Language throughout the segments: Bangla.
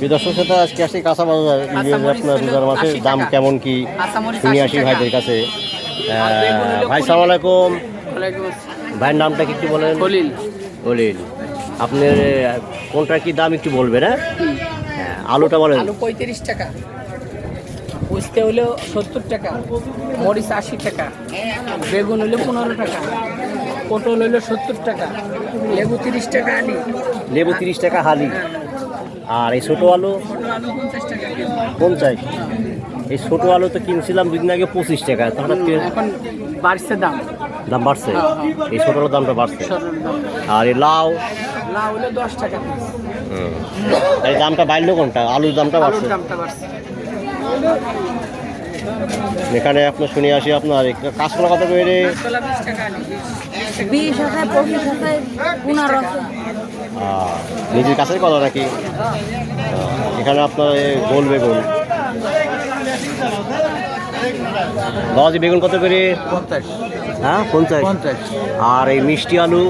বিদর্শক সাথে আজকে আসি কাঁচা বাজার আপনার রোজার মাসের দাম কেমন কি? শুনে আসি ভাইদের কাছে। হলো ভাই। সালাম আলাইকুম ভাইয়ের নামটা কি একটু বলেন? খলিল বলিন আপনার কোনটা কি দাম একটু বলবেন হ্যাঁ? হ্যাঁ, আলুটা বলেন। আলু পঁয়ত্রিশ টাকা। উস্তে হলো সত্তর টাকা মরিচ আশি টাকা বেগুন হলো পনেরো টাকা পটল হলো সত্তর টাকা লেবু তিরিশ টাকা আলি লেবু তিরিশ টাকা হালি। আর এই ছোটো আলু? পঞ্চাশ। এই ছোটো আলু তো কিনছিলাম দুদিন আগে পঁচিশ টাকা। তো হঠাৎ করে এখন বাড়ছে দাম। দাম বাড়ছে? এই ছোটো আলুর দামটা বাড়ছে? আর এই লাউ? লাউ হলো দশ টাকা এই দামটা বাড়লো কোনটা? আলুর দামটা বাড়ছে? এখানে আপনার শুনে আসি আপনার এই কাঁচকলা কত কাঁচকলা বিশ আছে পঁচিশ আছে পনেরো নিজের কাছেই কত রাখি এখানে আপনার গোল বেগুন। বাবাজি বেগুন কত করে? পঞ্চাশ। হ্যাঁ পঞ্চাশ? পঞ্চাশ। আর এই মিষ্টি আলু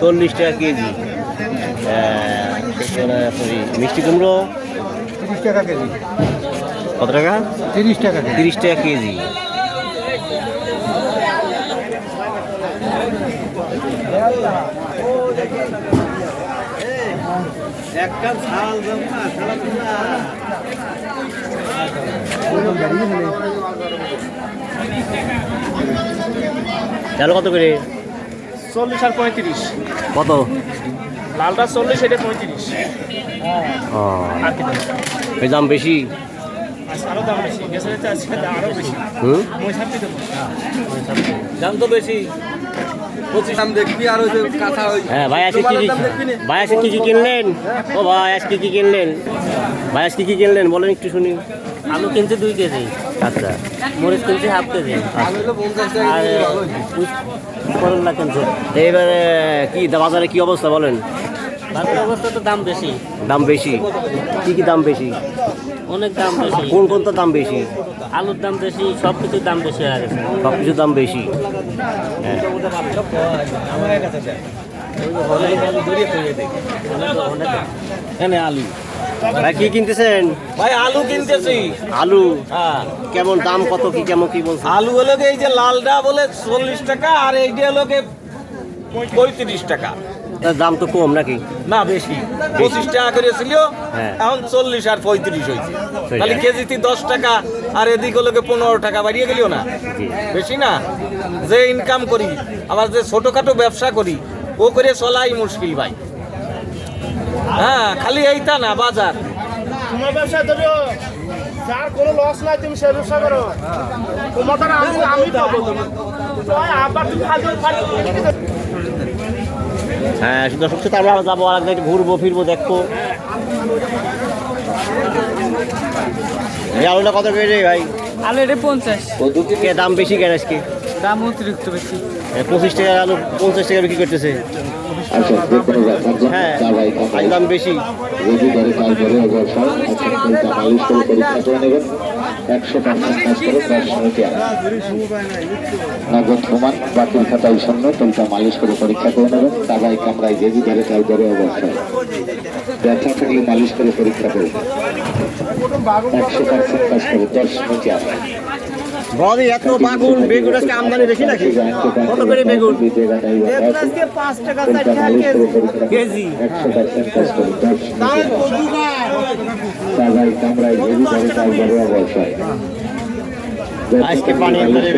চল্লিশ টাকা কেজি। মিষ্টি কুমড়ো? তিরিশ টাকা কেজি। কত টাকা? তিরিশ টাকা তিরিশ টাকা কেজি। চালু কত করে? চল্লিশ আর পঁয়ত্রিশ। কত? লালটা চল্লিশ এটা পঁয়ত্রিশ। আর দাম? বেশি? দাম তো বেশি। হ্যাঁ ভাই আজকে কি কি ভাই আজকে কি কি কিনলেন? ও ভাই আজকে কি কিনলেন? ভাই আজকে কি কিনলেন? বলেন একটু শুনি। আলু কিনছে দুই কেজি। আচ্ছা। মরিচ কিনছে হাফ কেজি। আর। কিনছে। এইবারে কি দা- বাজারে কি অবস্থা বলেন? দাম বেশি। দাম বেশি। কি কি দাম বেশি? অনেক দাম বেশি। কোন কোন তো দাম বেশি? আলুর দাম বেশি সব কিছুর দাম বেশি হয়ে গেছে। সব কিছুর দাম বেশি। হ্যাঁ। আলু। ভাই কি কিনতেছেন? ভাই আলু কিনতেছি। আলু? হ্যাঁ। কেমন দাম কত কি কেমন কি বলছে আলু হলো কি এই যে লালটা বলে চল্লিশ টাকা আর এইটা হলো কি পঁয়ত্রিশ টাকা। তার দাম তো কম নাকি? না বেশি। পঁচিশ টাকা করে ছিল হ্যাঁ। এখন চল্লিশ আর পঁয়ত্রিশ হয়েছে। খালি কেজিতে দশ টাকা আর এদিক হলো পনেরো টাকা বাড়িয়ে গেলিও না। বেশি না। যে ইনকাম করি আবার যে ছোটখাটো ব্যবসা করি ও করে চলাই মুশকিল ভাই। হ্যাঁ খালি এইটা না বাজার। তোমার ব্যবসা ধরো যার কোনো লস নাই তুমি সে ব্যবসা করো। তোমার আমি আমি পাবো তুমি আবার তুমি হ্যাঁ শুধু সত্যি তো আমরা যাব আর একদিন ঘুরবো ফিরবো দেখব। এই আলুটা কত রে ভাই? আলু এটা পঞ্চাশ। কে দাম বেশি কেন আজকে? দাম অতিরিক্ত বেশি। পঁচিশ টাকা আলু পঞ্চাশ টাকা বিক্রি করতেছে। আচ্ছা হ্যাঁ দাম বেশি। একশো পার্সেন্ট কাজ করে দশ মিনিটে নগদ প্রমাণ, বাতিল খাতায় শূন্য তেলটা মালিশ করে পরীক্ষা করে নেবেন। দাবাই কামড়ায় যে ধরে তারপরে অবসর ব্যথা থাকলে মালিশ করে পরীক্ষা করবেন একশো পার্সেন্ট কাজ করে দশ মিনিটে বড়ি এত বাগুন বেগুন আজকে আমদানি বেশি নাকি? কত করে বেগুন? পাঁচ টাকা কেজি টাকা কাজ। আজকে পানি মালিশ